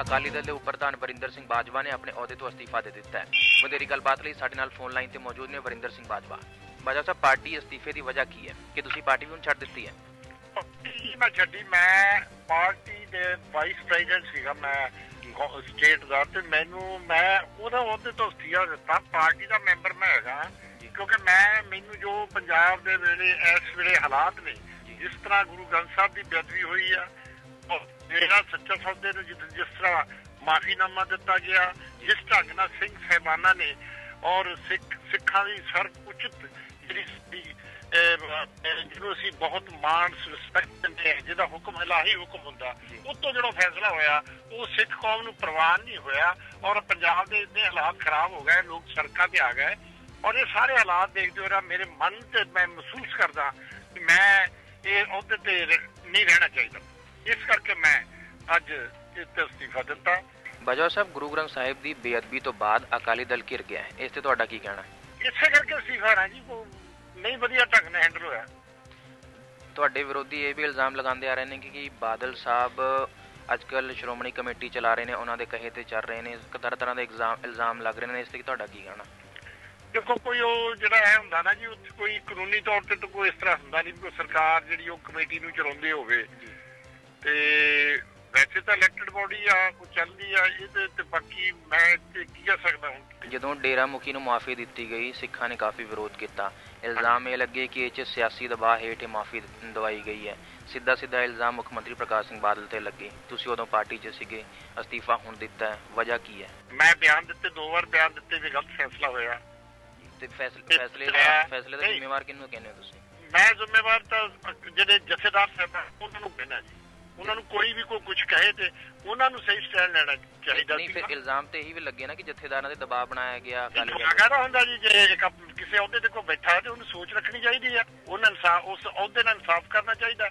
ਅਕਾਲੀ ਦਲ ਦੇ ਉਪ ਪ੍ਰਧਾਨ ਵਰਿੰਦਰ ਸਿੰਘ ਬਾਜਵਾ ਨੇ ਆਪਣੇ ਅਹੁਦੇ ਤੋਂ ਅਸਤੀਫਾ ਦੇ ਦਿੱਤਾ ਹੈ। ਵਧੇਰੀ ਗੱਲਬਾਤ ਲਈ ਸਾਡੇ ਨਾਲ ਫੋਨ ਲਾਈਨ ਤੇ ਮੌਜੂਦ ਨੇ ਵਰਿੰਦਰ ਸਿੰਘ ਬਾਜਵਾ। ਬਾਜਵਾ ਸਾਹਿਬ ਪਾਰਟੀ ਅਸਤੀਫੇ ਦੀ ਵਜ੍ਹਾ ਕੀ ਹੈ? ਕਿ ਤੁਸੀਂ ਪਾਰਟੀ ਵੀ ਹੁਣ ਛੱਡ ਦਿੱਤੀ ਹੈ? ਮੈਂ ਛੱਡੀ। ਮੈਂ ਪਾਰਟੀ ਦੇ ਵਾਈਸ ਪ੍ਰੈਜ਼ੀਡੈਂਟ ਸੀਗਾ ਮੈਂ ਸਟੇਟ ਦਾ ਤੇ ਮੈਨੂੰ ਮੈਂ ਉਹਦਾ ਉਹਦੇ ਤੋਂ ਅਸਤੀਫਾ ਦਿੱਤਾ। ਪਾਰਟੀ ਦਾ ਮੈਂਬਰ ਮੈਂ ਹੈਗਾ। ਕਿਉਂਕਿ ਮੈਂ ਮੈਨੂੰ ਜੋ ਪੰਜਾਬ ਦੇ ਵੇਲੇ ਇਸ ਵੇਲੇ ਹਾਲਾਤ ਨੇ ਜਿਸ ਤਰ੍ਹਾਂ ਗੁਰੂ ਗ੍ਰੰਥ ਸਾਹਿਬ ਦੀ ਬੇਅਦਬੀ ਹੋਈ ਆ ਜਿਹੜਾ ਸੱਚਾ ਸੌਦੇ ਨੂੰ ਜਿਸ ਤਰ੍ਹਾਂ ਮਾਫੀਨਾਮਾ ਦਿੱਤਾ ਗਿਆ, ਜਿਸ ਢੰਗ ਨਾਲ ਸਿੰਘ ਸਹਿਬਾਨਾ ਨੇ ਔਰ ਸਿੱਖ, ਸਿੱਖਾਂ ਦੀ ਸਰ ਉਚਿਤ ਜਿਹੜੀ ਜਿਹਨੂੰ ਅਸੀਂ ਬਹੁਤ ਮਾਣ ਰਿਸਪੈਕਟ ਦਿੰਦੇ ਹਾਂ, ਜਿਹਦਾ ਹੁਕਮ ਇਲਾਹੀ ਹੁਕਮ ਹੁੰਦਾ ਉਸ ਤੋਂ ਜਿਹੜਾ ਫੈਸਲਾ ਹੋਇਆ, ਉਹ ਸਿੱਖ ਕੌਮ ਨੂੰ ਪ੍ਰਵਾਨ ਨਹੀਂ ਹੋਇਆ ਔਰ ਪੰਜਾਬ ਦੇ ਇੰਨੇ ਹਾਲਾਤ ਖਰਾਬ ਹੋ ਗਏ, ਲੋਕ ਸੜਕਾਂ ਤੇ ਆ ਗਏ ਔਰ ਇਹ ਸਾਰੇ ਹਾਲਾਤ ਦੇਖਦੇ ਹੋਏ ਮੇਰੇ ਮਨ ਤੇ ਮੈਂ ਮਹਿਸੂਸ ਕਰਦਾ ਕਿ ਮੈਂ ਇਹ ਅਹੁਦੇ ਤੇ ਨਹੀਂ ਰਹਿਣਾ ਚਾਹੀਦਾ। ਅੱਜ ਇਸ ਅਸਤੀਫਾ ਦਿੱਤਾ। ਬਾਜਵਾ ਸਾਹਿਬ ਗੁਰੂ ਗ੍ਰੰਥ ਸਾਹਿਬ ਦੀ ਬੇਅਦਬੀ ਤੋਂ ਬਾਅਦ ਅਕਾਲੀ ਦਲ ਘਿਰ ਗਿਆ ਹੈ। ਇਸ ਤੇ ਤੁਹਾਡਾ ਕੀ ਕਹਿਣਾ ਇਸੇ ਕਰਕੇ ਅਸਤੀਫਾ ਨਾ ਜੀ ਨਹੀਂ ਵਧੀਆ ਢੰਗ ਨਾਲ ਹੈਂਡਲ ਹੋਇਆ। ਤੁਹਾਡੇ ਵਿਰੋਧੀ ਇਹ ਵੀ ਇਲਜ਼ਾਮ ਲਗਾਉਂਦੇ ਆ ਰਹੇ ਨੇ ਕਿ ਕਿ ਬਾਦਲ ਸਾਹਿਬ ਅੱਜਕੱਲ ਸ਼੍ਰੋਮਣੀ ਕਮੇਟੀ ਚਲਾ ਰਹੇ ਨੇ ਉਹਨਾਂ ਦੇ ਕਹੇ ਤੇ ਚੱਲ ਰਹੇ ਨੇ ਤਰ੍ਹਾਂ ਤਰ੍ਹਾਂ ਦੇ ਇਲਜ਼ਾਮ ਇਲਜ਼ਾਮ ਲੱਗ ਰਹੇ ਨੇ। ਇਸ ਤੇ ਤੁਹਾਡਾ ਕੀ ਕਹਿਣਾ? ਦੇਖੋ ਕੋਈ ਉਹ ਜਿਹੜਾ ਹੈ ਹੁੰਦਾ ਨਾ ਜੀ ਉੱਥੇ ਕੋਈ ਕਾਨੂੰਨੀ ਤੌਰ ਤੇ ਤਾਂ ਕੋਈ ਇਸ ਤਰ੍ਹਾਂ ਹੁੰਦਾ ਨਹੀਂ ਕੋਈ ਸਰਕਾਰ ਜਿਹੜੀ ਉਹ ਕਮੇਟੀ ਨੂੰ ਚਲਾਉਂਦੀ ਹੋਵੇ। ਬੋਡੀ ਆ ਉਹ ਚੱਲਦੀ ਆ ਇਹਦੇ ਤੇ ਬਾਕੀ ਮੈਂ ਤੇ ਕੀ ਕਹਿ ਸਕਦਾ ਹੁਣ? ਜਦੋਂ ਡੇਰਾ ਮੁਖੀ ਨੂੰ ਮਾਫੀ ਦਿੱਤੀ ਗਈ ਸਿੱਖਾਂ ਨੇ ਕਾਫੀ ਵਿਰੋਧ ਕੀਤਾ। ਇਲਜ਼ਾਮ ਇਹ ਲੱਗੇ ਕਿ ਇਹ 'ਚ ਸਿਆਸੀ ਦਬਾਅ ਹੇਠ ਇਹ ਮਾਫੀ ਦਵਾਈ ਗਈ ਹੈ। ਸਿੱਧਾ ਸਿੱਧਾ ਇਲਜ਼ਾਮ ਮੁੱਖ ਮੰਤਰੀ ਪ੍ਰਕਾਸ਼ ਸਿੰਘ ਬਾਦਲ ਤੇ ਲੱਗੇ। ਤੁਸੀਂ ਉਦੋਂ ਪਾਰਟੀ 'ਚ ਸੀਗੇ ਅਸਤੀਫਾ ਹੁਣ ਦਿੱਤਾ ਹੈ। ਵਜ੍ਹਾ ਕੀ ਹੈ? ਮੈਂ ਬਿਆਨ ਦਿੱਤੇ ਦੋ ਵਾਰ ਬਿਆਨ ਦਿੱਤੇ ਵੀ ਗਲਤ ਫੈਸਲਾ ਹੋਇਆ। ਤੇ ਫੈਸਲੇ ਦਾ ਫੈਸਲੇ ਦਾ। ਜ਼ਿੰਮੇਵਾਰ ਕਿਹਨੂੰ ਕਹਿੰਦੇ ਹੋ ਤੁਸੀਂ? ਮੈਂ ਜ਼ਿੰਮੇਵਾਰ ਤਾਂ ਜਿਹੜੇ ਜਥੇਦਾਰ ਸਾਹਿਬ ਉਹਨਾਂ ਨੂੰ ਕਹਿਣਾ ਜੀ। ਉਹਨਾਂ ਨੂੰ ਕੋਈ ਵੀ ਕੋਈ ਕੁਝ ਕਹੇ ਤੇ ਉਹਨਾਂ ਨੂੰ ਸਹੀ ਸਟੈਂਡ ਲੈਣਾ ਚਾਹੀਦਾ ਨਹੀਂ ਫਿਰ ਸੀ ਇਲਜ਼ਾਮ ਤੇ ਇਹੀ ਵੀ ਲੱਗੇ ਨਾ ਕਿ ਜਥੇਦਾਰਾਂ ਦੇ ਦਬਾਅ ਬਣਾਇਆ ਗਿਆ ਦਲ ਕਹਦਾ ਹੁੰਦਾ ਜੀ ਜੇ ਕਿਸੇ ਅਹੁਦੇ ਤੇ ਕੋਈ ਬੈਠਾ ਹੈ ਤੇ ਉਹਨੂੰ ਸੋਚ ਰੱਖਣੀ ਚਾਹੀਦੀ ਆ ਉਹਨਾਂ ਇਨਸਾਫ ਉਸ ਅਹੁਦੇ ਨਾਲ ਇਨਸਾਫ ਕਰਨਾ ਚਾਹੀਦਾ।